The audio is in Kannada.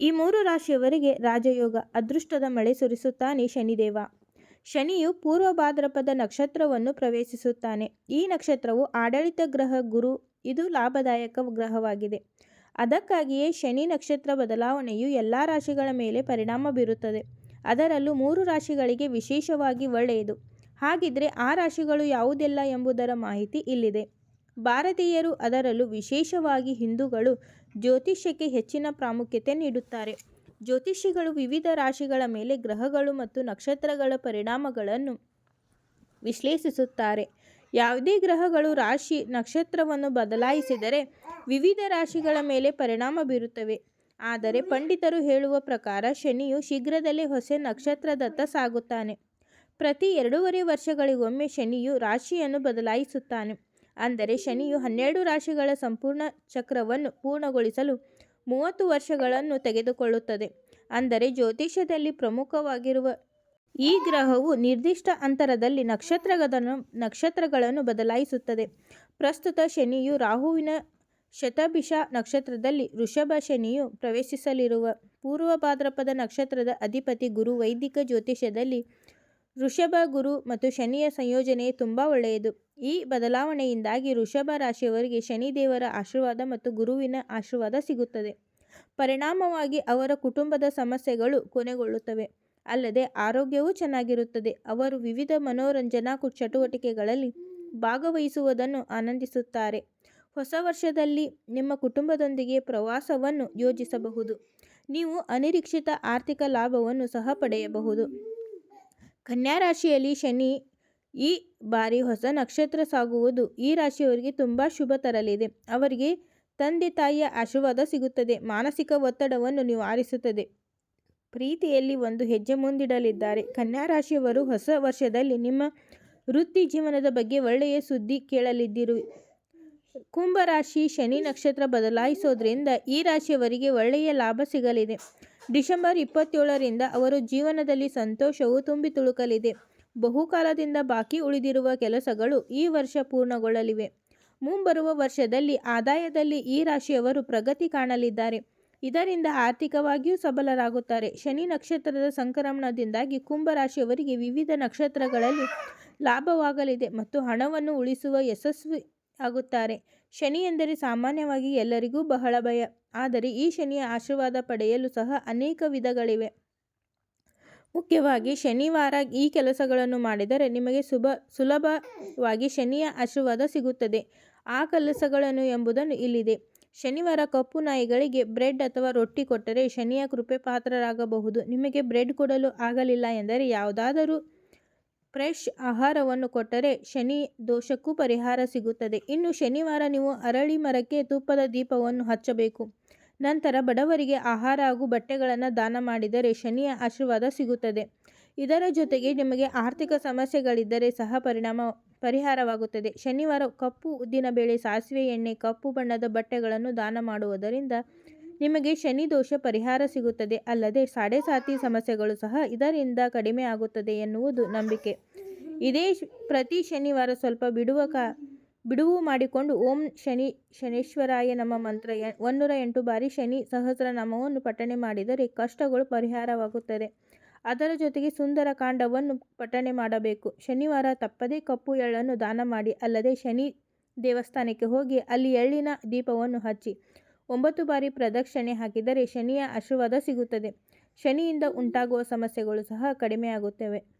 ಈ ಮೂರು ರಾಶಿಯವರಿಗೆ ರಾಜಯೋಗ, ಅದೃಷ್ಟದ ಮಳೆ ಸುರಿಸುತ್ತಾನೆ ಶನಿದೇವ. ಶನಿಯು ಪೂರ್ವ ಭಾದ್ರಪದ ನಕ್ಷತ್ರವನ್ನು ಪ್ರವೇಶಿಸುತ್ತಾನೆ. ಈ ನಕ್ಷತ್ರವು ಆಡಳಿತ ಗ್ರಹ ಗುರು, ಇದು ಲಾಭದಾಯಕ ಗ್ರಹವಾಗಿದೆ. ಅದಕ್ಕಾಗಿಯೇ ಶನಿ ನಕ್ಷತ್ರ ಬದಲಾವಣೆಯು ಎಲ್ಲ ರಾಶಿಗಳ ಮೇಲೆ ಪರಿಣಾಮ ಬೀರುತ್ತದೆ. ಅದರಲ್ಲೂ ಮೂರು ರಾಶಿಗಳಿಗೆ ವಿಶೇಷವಾಗಿ ಒಳ್ಳೆಯದು. ಹಾಗಿದ್ರೆ ಆ ರಾಶಿಗಳು ಯಾವುದೆಲ್ಲ ಎಂಬುದರ ಮಾಹಿತಿ ಇಲ್ಲಿದೆ. ಭಾರತೀಯರು ಅದರಲ್ಲೂ ವಿಶೇಷವಾಗಿ ಹಿಂದೂಗಳು ಜ್ಯೋತಿಷ್ಯಕ್ಕೆ ಹೆಚ್ಚಿನ ಪ್ರಾಮುಖ್ಯತೆ ನೀಡುತ್ತಾರೆ. ಜ್ಯೋತಿಷಿಗಳು ವಿವಿಧ ರಾಶಿಗಳ ಮೇಲೆ ಗ್ರಹಗಳು ಮತ್ತು ನಕ್ಷತ್ರಗಳ ಪರಿಣಾಮಗಳನ್ನು ವಿಶ್ಲೇಷಿಸುತ್ತಾರೆ. ಯಾವುದೇ ಗ್ರಹಗಳು ರಾಶಿ ನಕ್ಷತ್ರವನ್ನು ಬದಲಾಯಿಸಿದರೆ ವಿವಿಧ ರಾಶಿಗಳ ಮೇಲೆ ಪರಿಣಾಮ ಬೀರುತ್ತವೆ. ಆದರೆ ಪಂಡಿತರು ಹೇಳುವ ಪ್ರಕಾರ ಶನಿಯು ಶೀಘ್ರದಲ್ಲೇ ಹೊಸ ನಕ್ಷತ್ರದತ್ತ ಸಾಗುತ್ತಾನೆ. ಪ್ರತಿ ಎರಡೂವರೆ ವರ್ಷಗಳಿಗೊಮ್ಮೆ ಶನಿಯು ರಾಶಿಯನ್ನು ಬದಲಾಯಿಸುತ್ತಾನೆ. ಅಂದರೆ ಶನಿಯು ಹನ್ನೆರಡು ರಾಶಿಗಳ ಸಂಪೂರ್ಣ ಚಕ್ರವನ್ನು ಪೂರ್ಣಗೊಳಿಸಲು ಮೂವತ್ತು ವರ್ಷಗಳನ್ನು ತೆಗೆದುಕೊಳ್ಳುತ್ತದೆ. ಅಂದರೆ ಜ್ಯೋತಿಷ್ಯದಲ್ಲಿ ಪ್ರಮುಖವಾಗಿರುವ ಈ ಗ್ರಹವು ನಿರ್ದಿಷ್ಟ ಅಂತರದಲ್ಲಿ ನಕ್ಷತ್ರಗಳನ್ನು ನಕ್ಷತ್ರಗಳನ್ನು ಬದಲಾಯಿಸುತ್ತದೆ. ಪ್ರಸ್ತುತ ಶನಿಯು ರಾಹುವಿನ ಶತಭಿಷ ನಕ್ಷತ್ರದಲ್ಲಿ ವೃಷಭ ಶನಿಯು ಪ್ರವೇಶಿಸಲಿರುವ ಪೂರ್ವ ಭಾದ್ರಪದ ನಕ್ಷತ್ರದ ಅಧಿಪತಿ ಗುರು ವೈದಿಕ ಜ್ಯೋತಿಷ್ಯದಲ್ಲಿ ವೃಷಭ ಗುರು ಮತ್ತು ಶನಿಯ ಸಂಯೋಜನೆ ತುಂಬ ಒಳ್ಳೆಯದು. ಈ ಬದಲಾವಣೆಯಿಂದಾಗಿ ವೃಷಭ ರಾಶಿಯವರಿಗೆ ಶನಿದೇವರ ಆಶೀರ್ವಾದ ಮತ್ತು ಗುರುವಿನ ಆಶೀರ್ವಾದ ಸಿಗುತ್ತದೆ. ಪರಿಣಾಮವಾಗಿ ಅವರ ಕುಟುಂಬದ ಸಮಸ್ಯೆಗಳು ಕೊನೆಗೊಳ್ಳುತ್ತವೆ. ಅಲ್ಲದೆ ಆರೋಗ್ಯವೂ ಚೆನ್ನಾಗಿರುತ್ತದೆ. ಅವರು ವಿವಿಧ ಮನೋರಂಜನಾ ಚಟುವಟಿಕೆಗಳಲ್ಲಿ ಭಾಗವಹಿಸುವುದನ್ನು ಆನಂದಿಸುತ್ತಾರೆ. ಹೊಸ ವರ್ಷದಲ್ಲಿ ನಿಮ್ಮ ಕುಟುಂಬದೊಂದಿಗೆ ಪ್ರವಾಸವನ್ನು ಯೋಜಿಸಬಹುದು. ನೀವು ಅನಿರೀಕ್ಷಿತ ಆರ್ಥಿಕ ಲಾಭವನ್ನು ಸಹ ಪಡೆಯಬಹುದು. ಕನ್ಯಾ ರಾಶಿಯಲ್ಲಿ ಶನಿ ಈ ಬಾರಿ ಹೊಸ ನಕ್ಷತ್ರ ಸಾಗುವುದು. ಈ ರಾಶಿಯವರಿಗೆ ತುಂಬ ಶುಭ ತರಲಿದೆ. ಅವರಿಗೆ ತಂದೆ ತಾಯಿಯ ಆಶೀರ್ವಾದ ಸಿಗುತ್ತದೆ. ಮಾನಸಿಕ ಒತ್ತಡವನ್ನು ನಿವಾರಿಸುತ್ತದೆ. ಪ್ರೀತಿಯಲ್ಲಿ ಒಂದು ಹೆಜ್ಜೆ ಮುಂದಿಡಲಿದ್ದಾರೆ. ಕನ್ಯಾ ರಾಶಿಯವರು ಹೊಸ ವರ್ಷದಲ್ಲಿ ನಿಮ್ಮ ವೃತ್ತಿ ಜೀವನದ ಬಗ್ಗೆ ಒಳ್ಳೆಯ ಸುದ್ದಿ ಕೇಳಲಿದ್ದಿರು. ಕುಂಭರಾಶಿ ಶನಿ ನಕ್ಷತ್ರ ಬದಲಾಯಿಸೋದ್ರಿಂದ ಈ ರಾಶಿಯವರಿಗೆ ಒಳ್ಳೆಯ ಲಾಭ ಸಿಗಲಿದೆ. ಡಿಸೆಂಬರ್ ಇಪ್ಪತ್ತೇಳರಿಂದ ಅವರ ಜೀವನದಲ್ಲಿ ಸಂತೋಷವು ತುಂಬಿ ತುಳುಕಲಿದೆ. ಬಹುಕಾಲದಿಂದ ಬಾಕಿ ಉಳಿದಿರುವ ಕೆಲಸಗಳು ಈ ವರ್ಷ ಪೂರ್ಣಗೊಳ್ಳಲಿವೆ. ಮುಂಬರುವ ವರ್ಷದಲ್ಲಿ ಆದಾಯದಲ್ಲಿ ಈ ರಾಶಿಯವರು ಪ್ರಗತಿ ಕಾಣಲಿದ್ದಾರೆ. ಇದರಿಂದ ಆರ್ಥಿಕವಾಗಿಯೂ ಸಬಲರಾಗುತ್ತಾರೆ. ಶನಿ ನಕ್ಷತ್ರದ ಸಂಕ್ರಮಣದಿಂದಾಗಿ ಕುಂಭ ರಾಶಿಯವರಿಗೆ ವಿವಿಧ ನಕ್ಷತ್ರಗಳಲ್ಲಿ ಲಾಭವಾಗಲಿದೆ ಮತ್ತು ಹಣವನ್ನು ಉಳಿಸುವ ಯಶಸ್ವಿ ಆಗುತ್ತಾರೆ. ಶನಿ ಎಂದರೆ ಸಾಮಾನ್ಯವಾಗಿ ಎಲ್ಲರಿಗೂ ಬಹಳ ಭಯ. ಆದರೆ ಈ ಶನಿಯ ಆಶೀರ್ವಾದ ಪಡೆಯಲು ಸಹ ಅನೇಕ ವಿಧಗಳಿವೆ. ಮುಖ್ಯವಾಗಿ ಶನಿವಾರ ಈ ಕೆಲಸಗಳನ್ನು ಮಾಡಿದರೆ ನಿಮಗೆ ಸುಭ ಸುಲಭವಾಗಿ ಶನಿಯ ಆಶೀರ್ವಾದ ಸಿಗುತ್ತದೆ. ಆ ಕೆಲಸಗಳನ್ನು ಎಂಬುದನ್ನು ಇಲ್ಲಿದೆ. ಶನಿವಾರ ಕಪ್ಪು ನಾಯಿಗಳಿಗೆ ಬ್ರೆಡ್ ಅಥವಾ ರೊಟ್ಟಿ ಕೊಟ್ಟರೆ ಶನಿಯ ಕೃಪೆ ಪಾತ್ರರಾಗಬಹುದು. ನಿಮಗೆ ಬ್ರೆಡ್ ಕೊಡಲು ಆಗಲಿಲ್ಲ ಎಂದರೆ ಯಾವುದಾದರೂ ಫ್ರೆಶ್ ಆಹಾರವನ್ನು ಕೊಟ್ಟರೆ ಶನಿ ದೋಷಕ್ಕೂ ಪರಿಹಾರ ಸಿಗುತ್ತದೆ. ಇನ್ನು ಶನಿವಾರ ನೀವು ಅರಳಿ ಮರಕ್ಕೆ ತುಪ್ಪದ ದೀಪವನ್ನು ಹಚ್ಚಬೇಕು. ನಂತರ ಬಡವರಿಗೆ ಆಹಾರ ಹಾಗೂ ಬಟ್ಟೆಗಳನ್ನು ದಾನ ಮಾಡಿದರೆ ಶನಿಯ ಆಶೀರ್ವಾದ ಸಿಗುತ್ತದೆ. ಇದರ ಜೊತೆಗೆ ನಿಮಗೆ ಆರ್ಥಿಕ ಸಮಸ್ಯೆಗಳಿದ್ದರೆ ಸಹ ಪರಿಣಾಮ, ಪರಿಹಾರವಾಗುತ್ತದೆ. ಶನಿವಾರ ಕಪ್ಪು ಉದ್ದಿನಬೇಳೆ ಸಾಸಿವೆ ಎಣ್ಣೆ, ಕಪ್ಪು ಬಣ್ಣದ ಬಟ್ಟೆಗಳನ್ನು ದಾನ ಮಾಡುವುದರಿಂದ ನಿಮಗೆ ಶನಿ ದೋಷ ಪರಿಹಾರ ಸಿಗುತ್ತದೆ. ಅಲ್ಲದೆ ಸಾಡೆ ಸಾತಿ ಸಮಸ್ಯೆಗಳು ಸಹ ಇದರಿಂದ ಕಡಿಮೆ ಆಗುತ್ತದೆ ಎನ್ನುವುದು ನಂಬಿಕೆ. ಇದೇ ಪ್ರತಿ ಶನಿವಾರ ಸ್ವಲ್ಪ ಬಿಡುವ ಕಾ, ಬಿಡುವು ಮಾಡಿಕೊಂಡು ಓಂ ಶನಿ, ಶನೇಶ್ವರಾಯ ನಮ್ಮ ಮಂತ್ರ ಒನ್ನೂರ ಎಂಟು ಬಾರಿ ಶನಿ ಸಹಸ್ರನಾಮವನ್ನು ಪಠಣೆ ಮಾಡಿದರೆ ಕಷ್ಟಗಳು ಪರಿಹಾರವಾಗುತ್ತದೆ. ಅದರ ಜೊತೆಗೆ ಸುಂದರ ಕಾಂಡವನ್ನು ಪಠಣೆ ಮಾಡಬೇಕು. ಶನಿವಾರ ತಪ್ಪದೇ ಕಪ್ಪು ಎಳ್ಳನ್ನು ದಾನ ಮಾಡಿ, ಅಲ್ಲದೆ ಶನಿ ದೇವಸ್ಥಾನಕ್ಕೆ ಹೋಗಿ ಅಲ್ಲಿ ಎಳ್ಳಿನ ದೀಪವನ್ನು ಹಚ್ಚಿ. ಒಂಬತ್ತು ಬಾರಿ ಪ್ರದಕ್ಷಿಣೆ ಹಾಕಿದರೆ ಶನಿಯ ಆಶೀರ್ವಾದ ಸಿಗುತ್ತದೆ. ಶನಿಯಿಂದ ಉಂಟಾಗುವ ಸಮಸ್ಯೆಗಳು ಸಹ ಕಡಿಮೆಯಾಗುತ್ತವೆ.